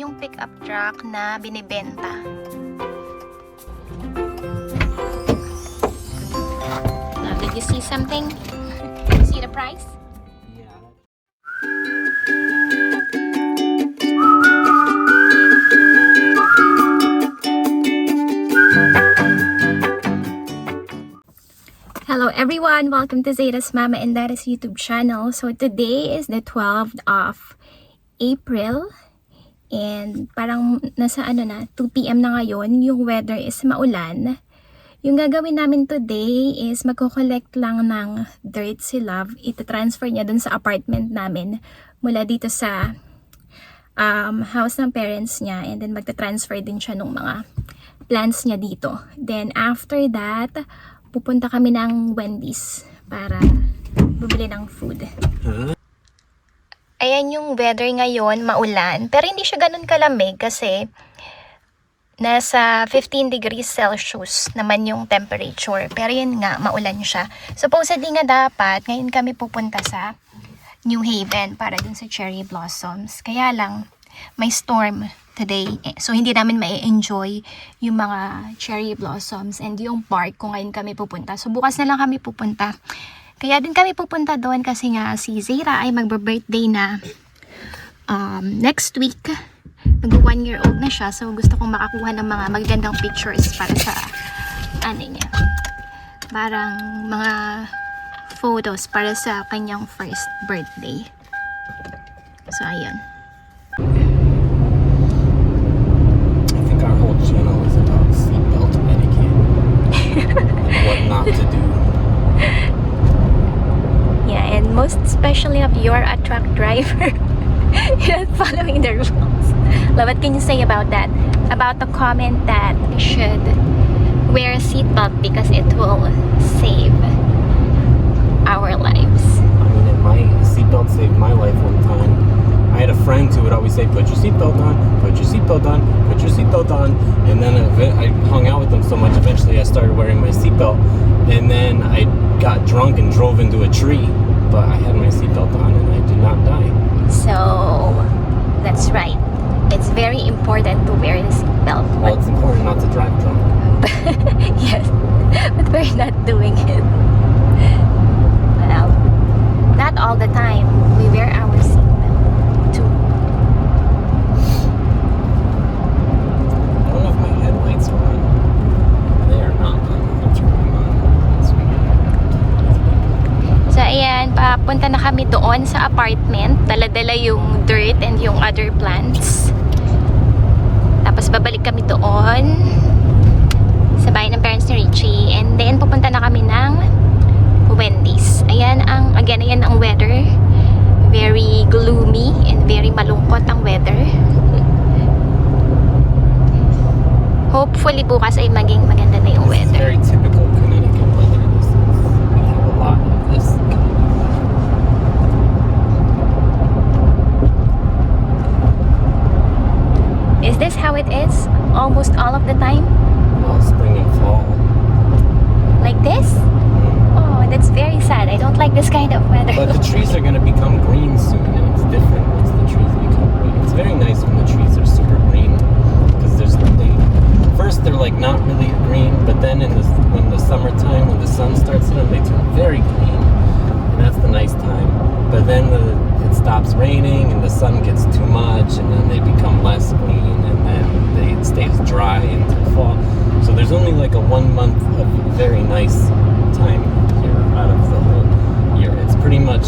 Ayan yung pickup truck na binibenta. Now, did you see something? You see the price? Hello everyone! Welcome to Zeta's Mama and Daddy's YouTube channel. So today is the 12th of April and parang nasa ano na 2pm na ngayon. Yung weather is maulan. Yung gagawin namin today is magko-collect lang ng dirt si Love. Ita-transfer niya dun sa apartment namin mula dito sa um, house ng parents niya and then magta-transfer din siya ng mga plants niya dito. Then after that, pupunta kami ng Wendy's para bumili ng food. Ayan yung weather ngayon, maulan. Pero hindi siya ganun kalamig kasi nasa 15 degrees Celsius naman yung temperature. Pero yun nga, maulan siya. Supposedly nga dapat, ngayon kami pupunta sa New Haven para dun sa cherry blossoms. Kaya lang, may storm today. Eh, So, hindi namin mai-enjoy yung mga cherry blossoms and yung park kung ngayon kami pupunta. So, bukas na lang kami pupunta. Kaya din kami pupunta doon kasi nga si Zara ay magbe-birthday na um, next week. Mag one year old na siya. So, gusto kong makakuha ng mga magagandang pictures para sa ano niya. Parang mga photos para sa kanyang first birthday. So, ayun. Not following the rules. What can you say about that? About the comment that we should wear a seatbelt because it will save our lives. I mean, my seatbelt saved my life one time. I had a friend who would always say, "Put your seatbelt on, put your seatbelt on, put your seatbelt on," and then I hung out with them so much. Eventually, I started wearing my seatbelt, and then I got drunk and drove into a tree. But I had my seatbelt on, and I not die. So, that's right. It's very important to wear the seatbelt. Well, it's important not to drive drunk. yes, but we're not doing it. Doon sa apartment. Dala-dala yung dirt and yung other plants. Tapos, babalik kami doon Is this how it is? Almost all of the time? Well, spring and fall. Like this? Mm. Oh, that's very sad. I don't like this kind of weather. But the trees are going to become green soon, and it's different once the trees become green. It's very nice when the trees are super green because there's they first they're like not really green, but then in the when the summertime when the sun starts hitting, they turn very green, that's the nice time. But then the, it stops raining and the sun gets too much, and then they become less green, and then they, it stays dry until fall. So there's only like a one month of very nice time here out of the whole year. It's pretty much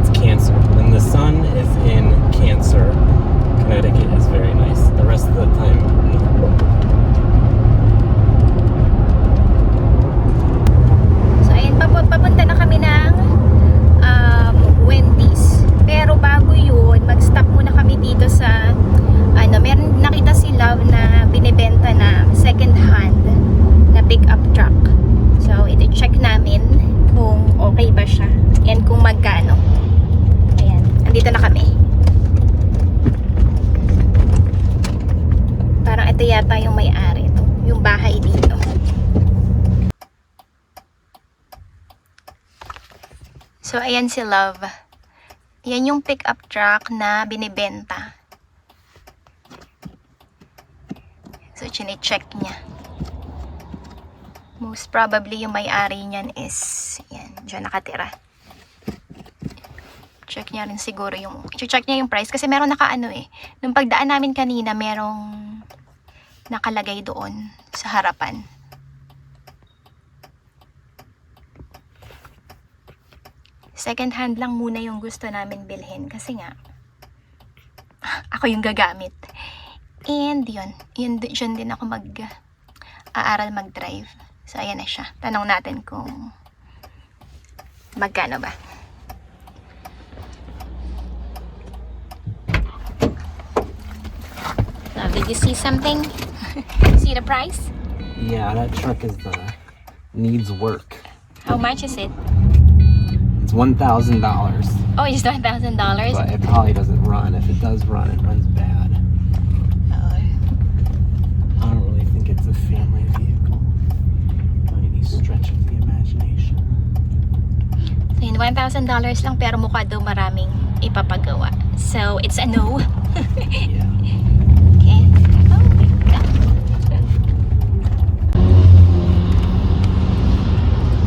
it's Cancer. When the sun is in Cancer, Connecticut is very nice. The rest of the time, no. So, ayan si Love. Yan yung pick-up truck na binibenta. So, chinecheck niya. Most probably, yung may-ari niyan is, yan, dyan nakatira. Check niya rin siguro yung, check niya yung price. Kasi meron nakaano eh. Nung pagdaan namin kanina, merong nakalagay doon sa harapan. Second hand lang muna yung gusto namin bilhin. Kasi nga, ako yung gagamit. And yun, yun dyan din ako mag aaral mag-drive. So ayan na siya. Tanong natin kung magkano ba. Now, did you see something? see the price? Yeah, that truck is uh, needs work. How much is it? It's one thousand dollars, Oh, it's $1,000. but it probably doesn't run. If it does run, it runs bad. Oh. I don't really think it's a family vehicle by any stretch of the imagination. So yun, $1,000 lang pero mukha daw maraming ipapagawa. So, it's a no. Yeah. Okay. Oh my God.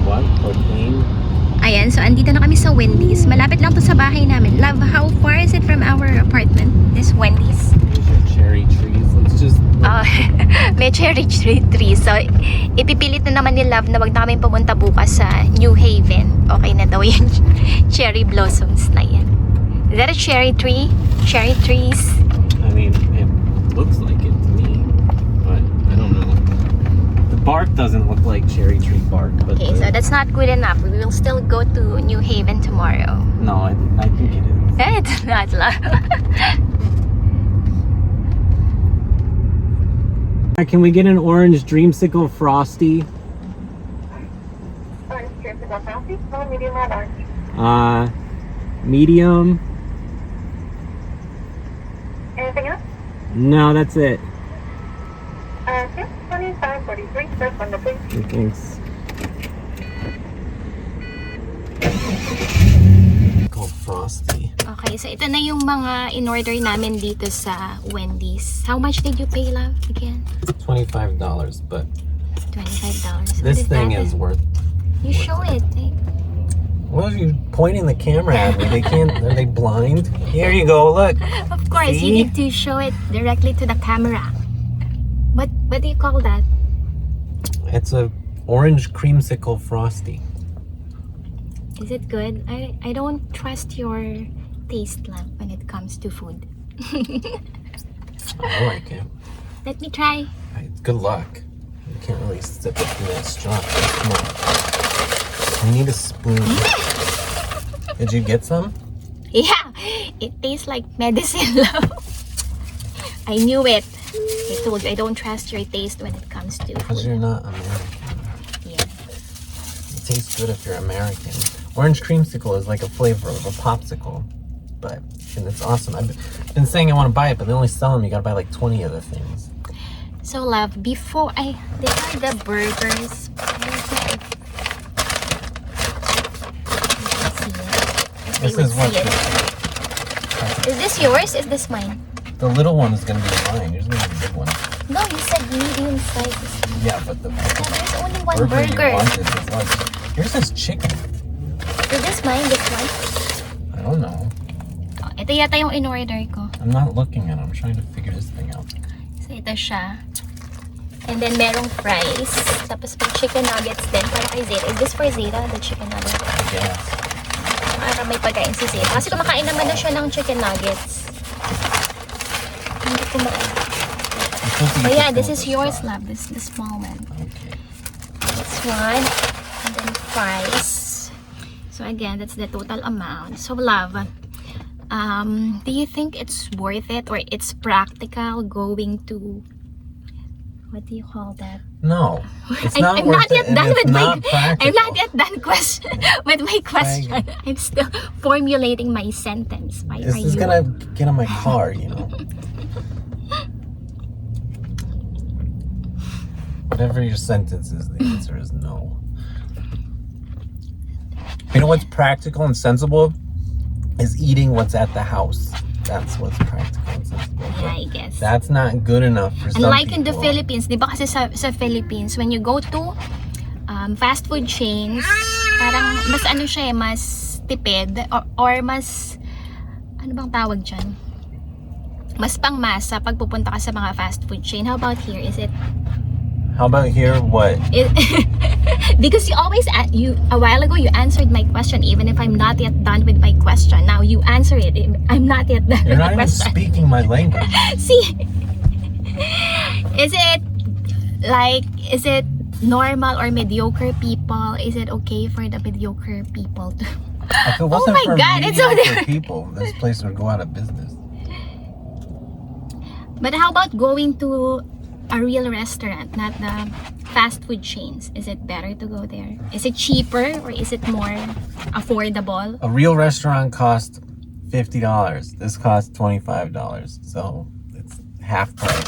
What? Ayan, so andito na kami sa Wendy's. Malapit lang to sa bahay namin. Love, how far is it from our apartment? This Wendy's? Cherry trees. Let's just. Ah, may cherry tree, tree. So, ipipilit na naman ni Love na wag na kami pumunta bukas sa New Haven. Okay na daw yung cherry blossoms na yan. Is that a cherry tree? Cherry trees? I mean, it looks bark doesn't look like cherry tree bark, but Okay, the- so that's not good enough. We will still go to New Haven tomorrow. no, I, I think it is. It's not love. Can we get an orange dreamsicle frosty? Orange Dreamsicle Frosty, small, medium, or large? Uh, medium. Anything else? No, that's it. Uh, okay, 25, 43, first one to please. Thanks. Frosty. Okay, so ito na yung mga in-order namin dito sa Wendy's. How much did you pay, love, again? Twenty-five dollars, but $25. What this is thing is worth. You show it. eh. What are you pointing the camera at me? They can't. Are they blind? Here you go. Look. Of course, you need to show it directly to the camera. What what do you call that? It's a orange creamsicle frosty. Is it good? I, I don't trust your taste love when it comes to food. I like it. Let me try. Right, Good luck. You can't really sip it through that straw. Come on. I need a spoon. Did you get some? Yeah, it tastes like medicine, love. I knew it. I told you I don't trust your taste when it comes to Because you're not American. Yeah. It tastes good if you're American. Orange creamsicle is like a flavor of a popsicle. But, and it's awesome. I've been saying I want to buy it, but they only sell them. You gotta buy like 20 of the things. So, love, before I. They are the burgers. This is what. Is this yours? Is this mine? the little one is gonna be mine. Said medium size. Yeah, but the No, there's only one burger, burger. you wanted yours is chicken. Is this mine? This one? I don't know. Oh, ito yata yung in-order ko. I'm not looking at it. I'm trying to figure this thing out. So, ito siya. And then, merong fries. Tapos, may chicken nuggets din. Para kay Zeta. Is this for Zeta? The chicken nuggets? Guess. Para may pagkain si Zeta. Kasi kumakain naman na siya ng chicken nuggets. Hindi ko Oh yeah, this is yours, love. This the small one. Okay. This one. And then fries. So again, that's the total amount. So love, um, do you think it's worth it or it's practical going to what do you call that? No, it's I- not I'm worth not yet done with my- practical. I'm not yet done question with my question. I'm still formulating my sentence. Why This is you? gonna get on my car, you know. Whatever your sentence is, the answer is no. You know what's practical and sensible? Is eating what's at the house. that's what's practical and sensible. Yeah, I guess. that's not good enough for some Unlike in the people. Philippines, di ba kasi sa, sa Philippines, when you go to um, fast food chains, parang mas ano siya eh, mas tipid or, or mas, ano bang tawag dyan? Mas pangmasa pag pupunta ka sa mga fast food chain. How about here? Is it How about here? What? It, because you always a- you a while ago you answered my question even if I'm not yet done with my question. Now you answer it. I'm not yet done You're not the even question. speaking my language. See, is it like is it normal or mediocre people? Is it okay for the mediocre people to? If it oh wasn't my for God, it's so different. people, this place would go out of business. But how about going to a real restaurant, not the fast food chains? Is it better to go there? Is it cheaper or is it more affordable? A real restaurant costs fifty dollars. This costs twenty five dollars. So it's half price.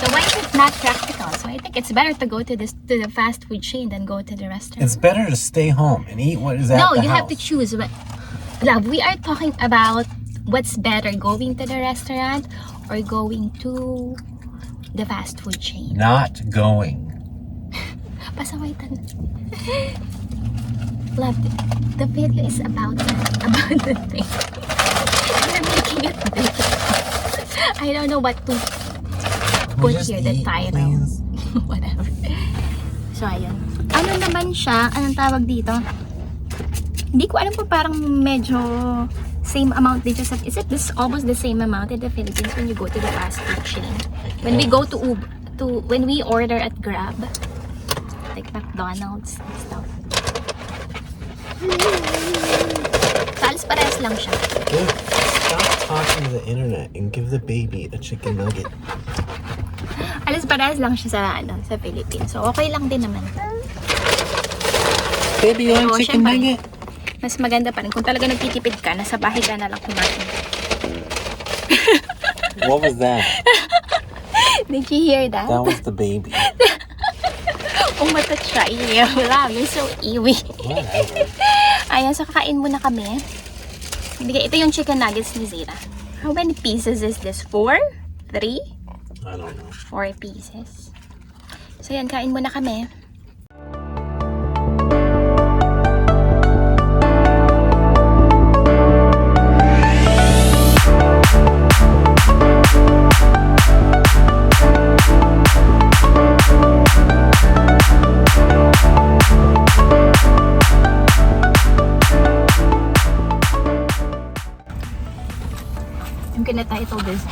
So why is it not practical? So I think it's better to go to this to the fast food chain than go to the restaurant. It's better to stay home and eat what is at no, the you house. have to choose. But love, we are talking about what's better, going to the restaurant or going to the fast food chain. Not going. Pasawaitan. Love, the, the video is about about the thing. You're making it big. I don't know what to put here the title. Whatever. So, ayun. Ano naman siya? Anong tawag dito? Hindi ko alam kung parang medyo same amount dito sa... Is it this almost the same amount in the Philippines when you go to the fast food chain? When we go to Ub, to when we order at Grab, like McDonald's and stuff. Talos parehas lang siya. Dude, stop talking to the internet and give the baby a chicken nugget. Alas parehas lang siya sa, ano, sa Philippines. So, okay lang din naman. Baby, you want chicken nugget? Mas maganda pa rin. Kung talaga nagtitipid ka, nasa bahay ka na lang kumain. What was that? Did you hear that? That was the baby. Umatat siya. Ew, lang. You're so iwi. Ayan, so kakain muna kami. Bigay, ito yung chicken nuggets ni Zira. How many pieces is this? Four? Three? I don't know. Four pieces. So yan, kain muna kami.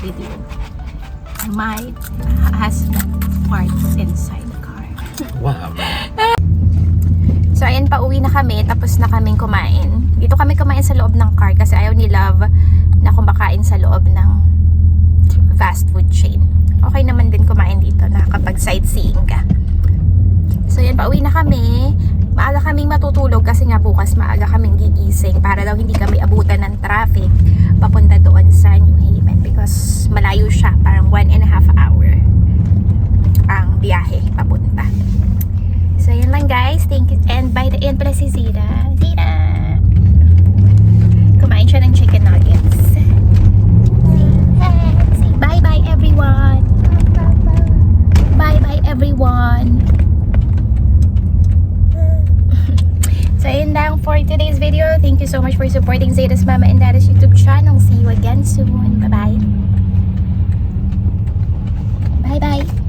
Video My Husband Farts Inside the Car. Wow. So, ayan, pauwi na kami. Tapos na kaming kumain. Dito kami kumain sa loob ng car kasi ayaw ni Love na kumakain sa loob ng fast food chain. Okay naman din kumain dito na kapag sightseeing ka. So, ayan, pauwi na kami. Maaga kaming matutulog kasi nga bukas maaga kaming gigising para daw hindi kami abutan ng traffic papunta doon sa New Haven because malayo siya. Parang one and a half hour ang biyahe papunta. So, yun lang guys. Thank you. And by the end pala si Zira. Zira! Kumain siya ng chicken nuggets. Say, bye-bye everyone. Bye-bye everyone. So yun lang for today's video. Thank you so much for supporting Zeta's Mama and Dada's YouTube channel. See you again soon. Bye-bye. Bye-bye.